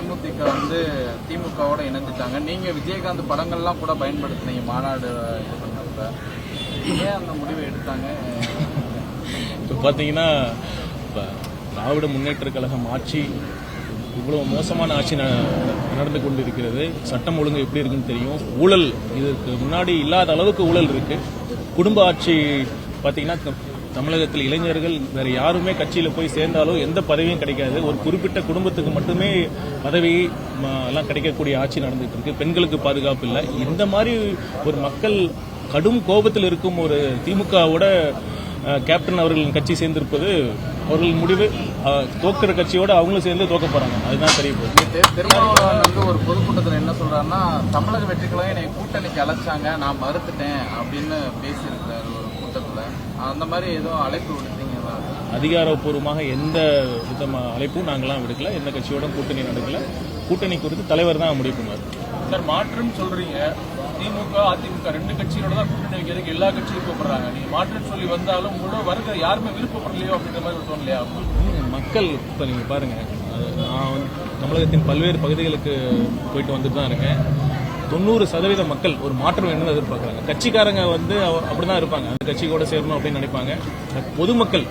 தேமுதிக வந்து திமுகவோட இணைஞ்சிட்டாங்க. நீங்க விஜயகாந்த் படங்கள்லாம் கூட பயன்படுத்தினீங்க மாநாடு இது பண்ணப்ப ஏன் அந்த முடிவை எடுத்தாங்க? இப்போ பார்த்தீங்கன்னா இப்போ திராவிட முன்னேற்ற கழகம் ஆட்சி இவ்வளவு மோசமான ஆட்சி ந- நடந்து கொண்டிருக்கிறது. சட்டம் ஒழுங்கு எப்படி இருக்குன்னு தெரியும். ஊழல் இதற்கு முன்னாடி இல்லாத அளவுக்கு ஊழல் இருக்கு. குடும்ப ஆட்சி பார்த்தீங்கன்னா தமிழகத்தில் இளைஞர்கள் வேற யாருமே கட்சியில போய் சேர்ந்தாலும் எந்த பதவியும் கிடைக்காது. ஒரு குறிப்பிட்ட குடும்பத்துக்கு மட்டுமே பதவி ம, எல்லாம் கிடைக்கக்கூடிய ஆட்சி நடந்துட்டு இருக்கு. பெண்களுக்கு பாதுகாப்பு இல்லை. இந்த மாதிரி ஒரு மக்கள் கடும் கோபத்தில் இருக்கும் ஒரு திமுகவோட கேப்டன் அவர்களின் கட்சி சேர்ந்திருப்பது அவர்கள் முடிவு. தோக்கிற கட்சியோட அவங்களும் சேர்ந்து தோக்க போறாங்க. அதுதான் தெரிய போகுது. திருமாவளவன் வந்து ஒரு பொதுக்கூட்டத்தில் என்ன சொல்றாருன்னா தமிழக வெற்றிகளும் என்னை கூட்டணிக்கு அழைச்சாங்க. நான் மறுத்துட்டேன் அப்படின்னு பேசியிருக்காரு ஒரு அந்த மாதிரி எதுவும் அழைப்பு விடுத்தீங்களா அதிகாரப்பூர்வமாக எந்த விதமான அழைப்பும் நாங்களாம் விடுக்கல. எந்த கட்சியோட கூட்டணி நடக்கல. கூட்டணி குறித்து தலைவர் தான் முடிவு பண்ணுவார். சார் மாற்றம் சொல்றீங்க. திமுக அதிமுக ரெண்டு கட்சியோட தான் கூட்டணி வைக்கிறதுக்கு எல்லா கட்சியும் விருப்பப்படுறாங்க நீங்க மாற்றம் சொல்லி வந்தாலும் உங்களோட வருகிற யாருமே விருப்பப்படலையோ அப்படின்ற மாதிரி தோணலையா மக்கள் இப்போ நீங்கள் பாருங்க. அது நான் தமிழகத்தின் பல்வேறு பகுதிகளுக்கு போயிட்டு வந்துட்டு தான் இருக்கேன். தொண்ணூறு சதவீத மக்கள் ஒரு மாற்றம் வேணும்னு எதிர்பார்க்குறாங்க. கட்சிக்காரங்க வந்து அவ- அப்படிதான் இருப்பாங்க. அந்த கட்சி கூட சேரணும் அப்படின்னு நினைப்பாங்க. பொதுமக்கள்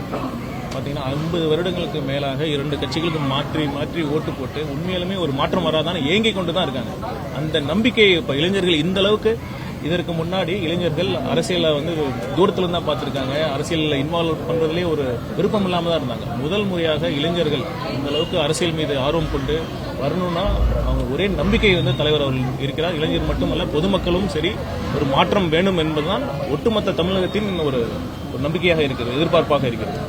பார்த்தீங்கன்னா ஐம்பது வருடங்களுக்கு மேலாக இரண்டு கட்சிகளுக்கு மாற்றி மாற்றி ஓட்டு போட்டு உண்மையிலுமே ஒரு மாற்றம் வராதான்னு ஏங்கி கொண்டு தான் இருக்காங்க. அந்த நம்பிக்கை இப்போ இளைஞர்கள் இந்த அளவுக்கு இதற்கு முன்னாடி இளைஞர்கள் அரசியலை வந்து தூரத்துல தான் பார்த்துருக்காங்க. அரசியலில் இன்வால்வ் பண்றதுலேயே ஒரு விருப்பம் இல்லாம தான் இருந்தாங்க. முதல் முறையாக இளைஞர்கள் இந்த அளவுக்கு அரசியல் மீது ஆர்வம் கொண்டு வரணும்னா அவங்க ஒரே நம்பிக்கை வந்து தலைவர் அவர்கள் இருக்கிறார். இளைஞர் மட்டுமல்ல பொதுமக்களும் சரி ஒரு மாற்றம் வேணும் என்பதுதான் ஒட்டுமொத்த தமிழகத்தின் ஒரு ஒரு நம்பிக்கையாக இருக்கிறது எதிர்பார்ப்பாக இருக்கிறது.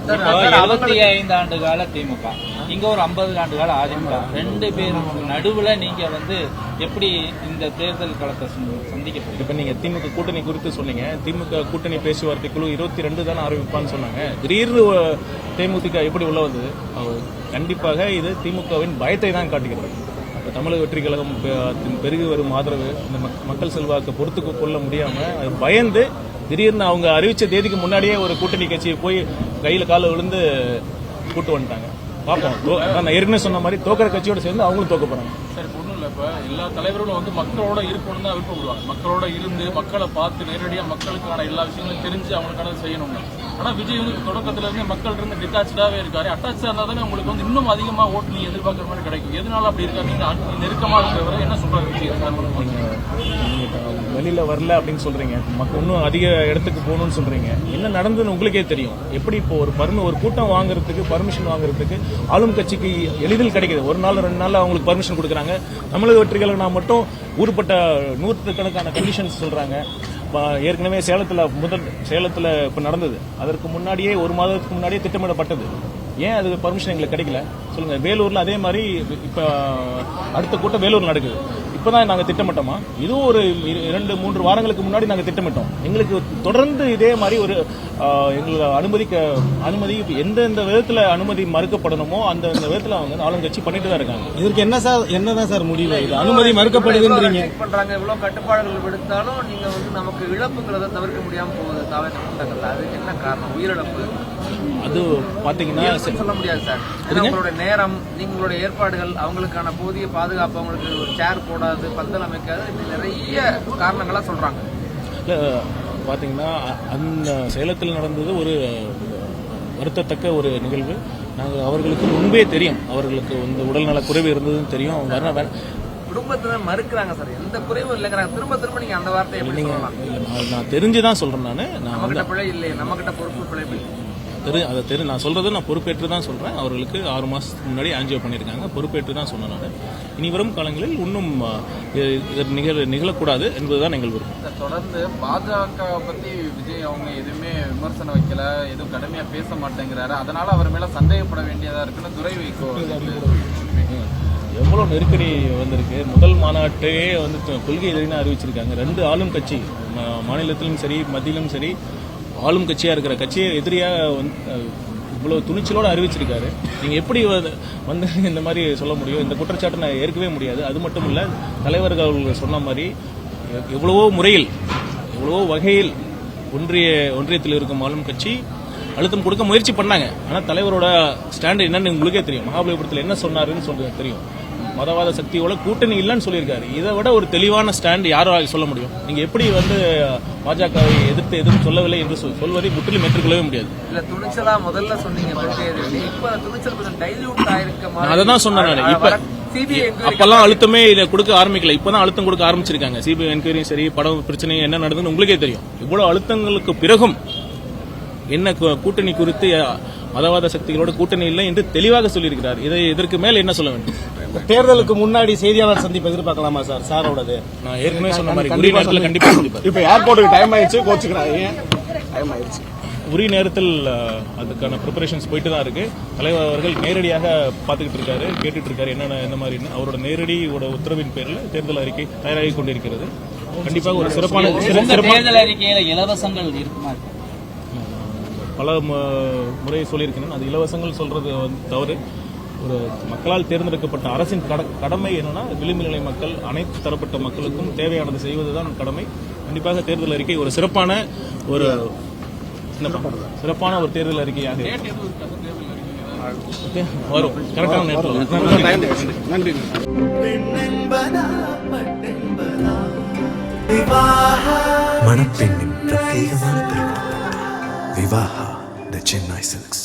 எழுபத்தி ஐந்து ஆண்டு கால திமுக. இங்க ஒரு ஐம்பது ஆண்டு கால அதிமுக ரெண்டு பேருக்கு நடுவுல நீங்க வந்து எப்படி இந்த தேர்தல் களத்தை சந்திக்க இப்போ இப்ப நீங்க திமுக கூட்டணி குறித்து சொன்னீங்க. திமுக கூட்டணி பேச்சுவார்த்தை குழு இருபத்தி ரெண்டு தானே ஆரம்பிப்பான்னு சொன்னாங்க. திடீர்னு தேமுதிக எப்படி உள்ள வந்தது? கண்டிப்பாக இது திமுகவின் பயத்தை தான் காட்டுகிறது. இப்போ தமிழக வெற்றி கழகம் பெருகி வரும் ஆதரவு இந்த மக்- மக்கள் செல்வாக்கு பொறுத்து கொள்ள முடியாம அது பயந்து திடீர்னு அவங்க அறிவிச்ச தேதிக்கு முன்னாடியே ஒரு கூட்டணி கட்சியை போய் கையில் கால விழுந்து கூட்டு வந்துட்டாங்க. பார்ப்போம் நான் ஏற்கனவே சொன்ன மாதிரி தோக்கிற கட்சியோட சேர்ந்து அவங்களும் தோக்க போறாங்க. சார் ஒண்ணும் இல்ல. இப்ப எல்லா தலைவர்களும் வந்து மக்களோட இருக்கணும் தான் விருப்பப்படுவாங்க. மக்களோட இருந்து மக்களை பார்த்து நேரடியா மக்களுக்கான எல்லா விஷயங்களும் தெரிஞ்சு அவங்களுக்கான செய்யணும்னு. ஆனா விஜய் வந்து தொடக்கத்துல இருந்து மக்கள் இருந்து டிட்டாச்சாவே இருக்காரு. அட்டாச்சா இருந்தா தானே உங்களுக்கு வந்து இன்னும் அதிகமா ஓட்டு நீங்க எதிர்பார்க்குற மாதிரி கிடைக்கும். எதனால அப்படி இருக்காரு? நீங்க அ- நெருக்கமா இருக்கிறவரை என்ன சொல்றாரு விஜய்? வெளியில் வரல அப்படின்னு சொல்கிறீங்க மக்கள் இன்னும் அதிக இடத்துக்கு போகணும்னு சொல்கிறீங்க என்ன நடந்ததுன்னு உங்களுக்கே தெரியும். எப்படி இப்போ ஒரு பர்மி ஒரு கூட்டம் வாங்குறதுக்கு பர்மிஷன் வாங்குறதுக்கு ஆளும் கட்சிக்கு எளிதில் கிடைக்குது. ஒரு நாள் ரெண்டு நாள் அவங்களுக்கு பர்மிஷன் கொடுக்குறாங்க. தமிழக வெற்றிகளுக்கு மட்டும் ஊருப்பட்ட நூற்றுக்கணக்கான கண்டிஷன்ஸ் சொல்கிறாங்க ஏற்கனவே சேலத்தில் முதல் சேலத்தில் இப்போ நடந்தது. அதற்கு முன்னாடியே ஒரு மாதத்துக்கு முன்னாடியே திட்டமிடப்பட்டது. ஏன் அது பர்மிஷன் எங்களுக்கு கிடைக்கல? சொல்லுங்க வேலூர்ல அதே மாதிரி இப்ப அடுத்த கூட்டம் வேலூர் நடக்குது. இப்பதான் நாங்க திட்டமிட்டோமா? இதுவும் ஒரு இர- இரண்டு மூன்று வாரங்களுக்கு முன்னாடி நாங்க திட்டமிட்டோம். எங்களுக்கு தொடர்ந்து இதே மாதிரி ஒரு ஆஹ், எங்களுக்கு அனுமதிக்க அனுமதி எந்தெந்த விதத்துல அனுமதி மறுக்கப்படணுமோ அந்த விதத்துல அவங்க ஆளுங்கட்சி பண்ணிட்டு தான் இருக்காங்க. இதற்கு என்ன சார் என்னதான் சார் முடிவு இது அனுமதி மறுக்கப்படுதுன்றீங்க. பண்றாங்க இவ்வளவு கட்டுப்பாடுகள் விடுத்தாலும் நீங்க வந்து நமக்கு இழப்புங்கிறத தவிர்க்க முடியாம போகுது தாவே கூட்டங்கள்ல அதுக்கு என்ன காரணம்? உயிரிழப்பு. அது பாத்தீங்கன்னா இயல்புன்னு சொல்ல முடியாது சார் உங்களுடைய நேரம் நீங்களுடைய ஏற்பாடுகள் அவங்களுக்கான போதிய பாதுகாப்பு அவங்களுக்கு ஒரு சேர் போடாது பந்தல் அமைக்காது நிறைய காரணங்களா சொல்றாங்க. இல்ல, பாத்தீங்கன்னா அ- அந்த சேலத்தில் நடந்தது ஒரு வருத்தத்தக்க ஒரு நிகழ்வு. நாங்கள் அவர்களுக்கு முன்பே தெரியும். அவர்களுக்கு வந்து உடல்நல குறைவு இருந்ததுன்னு தெரியும். அவங்க வர குடும்பத்துல மறுக்கிறாங்க சார் எந்த குறைவும் இல்லைங்கிறாங்க திரும்ப திரும்ப நீங்க அந்த வார்த்தையை இல்ல, நான் தெரிஞ்சுதான் சொல்றேன் நான். நம்ம கிட்ட பிழை இல்லையே. நம்ம கிட்ட பொறுப்பு பிழை இல்லை. தெரி அதை தெரி நான் சொல்றது நான் பொறுப்பேற்று தான் சொல்றேன். அவர்களுக்கு ஆறு மாசத்துக்கு முன்னாடி ஆன்ஜியோ பண்ணியிருக்காங்க. பொறுப்பேற்று தான் சொன்னேன் நான். இனி வரும் காலங்களில் இன்னும் இது- நிகழ நிகழக்கூடாது என்பதுதான் எங்கள் விருப்பம். தொடர்ந்து பாஜக பத்தி விஜய் அவங்க எதுவுமே விமர்சனம் வைக்கல எதுவும் கடுமையா பேச மாட்டேங்கிறாரு. அதனால அவர் மேல சந்தேகப்பட வேண்டியதா இருக்குன்னு துரை வைகோ எவ்வளவு நெருக்கடி வந்திருக்கு. முதல் மாநாட்டையே வந்து கொள்கை எதிரின்னு அறிவிச்சிருக்காங்க. ரெண்டு ஆளும் கட்சி மாநிலத்திலும் சரி மத்தியிலும் சரி ஆளும் கட்சியா இருக்கிற கட்சியை எதிரியா வந்து அஹ், இவ்வளவு அறிவிச்சிருக்காரு. நீங்க எப்படி வந்து- இந்த மாதிரி சொல்ல முடியும்? இந்த குற்றச்சாட்டை நான் ஏற்கவே முடியாது. அது மட்டும் இல்லை தலைவர்கள் அவர்கள் சொன்ன மாதிரி எவ்வளவோ முறையில் எவ்வளவோ வகையில் ஒன்றிய ஒன்றியத்தில் இருக்கும் ஆளும் கட்சி அழுத்தம் கொடுக்க முயற்சி பண்ணாங்க. ஆனால் தலைவரோட ஸ்டாண்ட் என்னன்னு உங்களுக்கே தெரியும். மகாபலிபுரத்தில் என்ன சொன்னாருன்னு சொல்றது தெரியும். மதவாத சக்தியோட கூட்டணி இல்லைன்னு சொல்லியிருக்காரு. இதை விட ஒரு தெளிவான ஸ்டாண்ட் யாரும் சொல்ல முடியும். நீங்க எப்படி வந்து பாஜகவை எதிர்த்து எதுவும் சொல்லவில்லை என்று சொல்- சொல்வதை முற்றிலும் ஏற்றுக்கொள்ளவே முடியாது. இல்ல துணிச்சலா முதல்ல சொன்னீங்க. இப்ப அந்த துணிச்சல் கொஞ்சம் டைல்யூட் ஆயிருக்க நான் அதை தான் சொன்னேன் இப்ப அப்பெல்லாம் அழுத்தமே இதை கொடுக்க ஆரம்பிக்கல. இப்பதான் அழுத்தம் கொடுக்க ஆரம்பிச்சிருக்காங்க. சிபிஐ என்கொயரியும் சரி படம் பிரச்சனை என்ன நடந்ததுன்னு உங்களுக்கே தெரியும். இவ்வளவு அழுத்தங்களுக்கு பிறகும் என்ன கூட்டணி குறித்து மதவாத சக்திகளோட கூட்டணி இல்லை என்று தெளிவாக சொல்லியிருக்கிறார். இதை இதற்கு மேல் என்ன சொல்ல வேண்டும்? தேர்தலுக்கு முன்னாடி செய்தியாளர் சந்திப்பு எதிர்பார்க்கலாமா சார்? சாரோடது. நான் ஏற்கனவே சொன்ன மாதிரி உரிய நேரத்தில் கண்டிப்பா சந்திப்பார் இப்ப ஏர்போர்ட்டுக்கு டைம் ஆயிடுச்சு கோச்சுக்கிறாங்க. டைம் ஆயிடுச்சு. உரிய நேரத்தில் அதுக்கான ப்ரிப்பரேஷன்ஸ் போயிட்டு தான் இருக்கு. தலைவர் அவர்கள் நேரடியாக பார்த்துக்கிட்டு இருக்காரு கேட்டுட்டு இருக்காரு. என்னென்ன என்ன மாதிரின்னு அவரோட நேரடியோட உத்தரவின் பேரில் தேர்தல் அறிக்கை தயாராகி கொண்டிருக்கிறது. கண்டிப்பாக ஒரு சிறப்பான தேர்தல் அறிக்கையில இலவசங்கள் இருக்குமா? பல முறை சொல்லியிருக்கிறேன். அது இலவசங்கள் சொல்றது வந்து தவறு. ஒரு மக்களால் தேர்ந்தெடுக்கப்பட்ட அரசின் கட- கடமை என்னன்னா விளிம்பு நிலை மக்கள் அனைத்து தரப்பட்ட மக்களுக்கும் தேவையானது செய்வதுதான் கடமை. கண்டிப்பாக தேர்தல் அறிக்கை ஒரு சிறப்பான ஒரு? சிறப்பான ஒரு தேர்தல் அறிக்கையாக வரும். கரெக்டான நேரத்தில் மணப்பெண்ணின் பிரத்யேகமான திருமணம் விவாஹா த சென்னை சில்க்ஸ்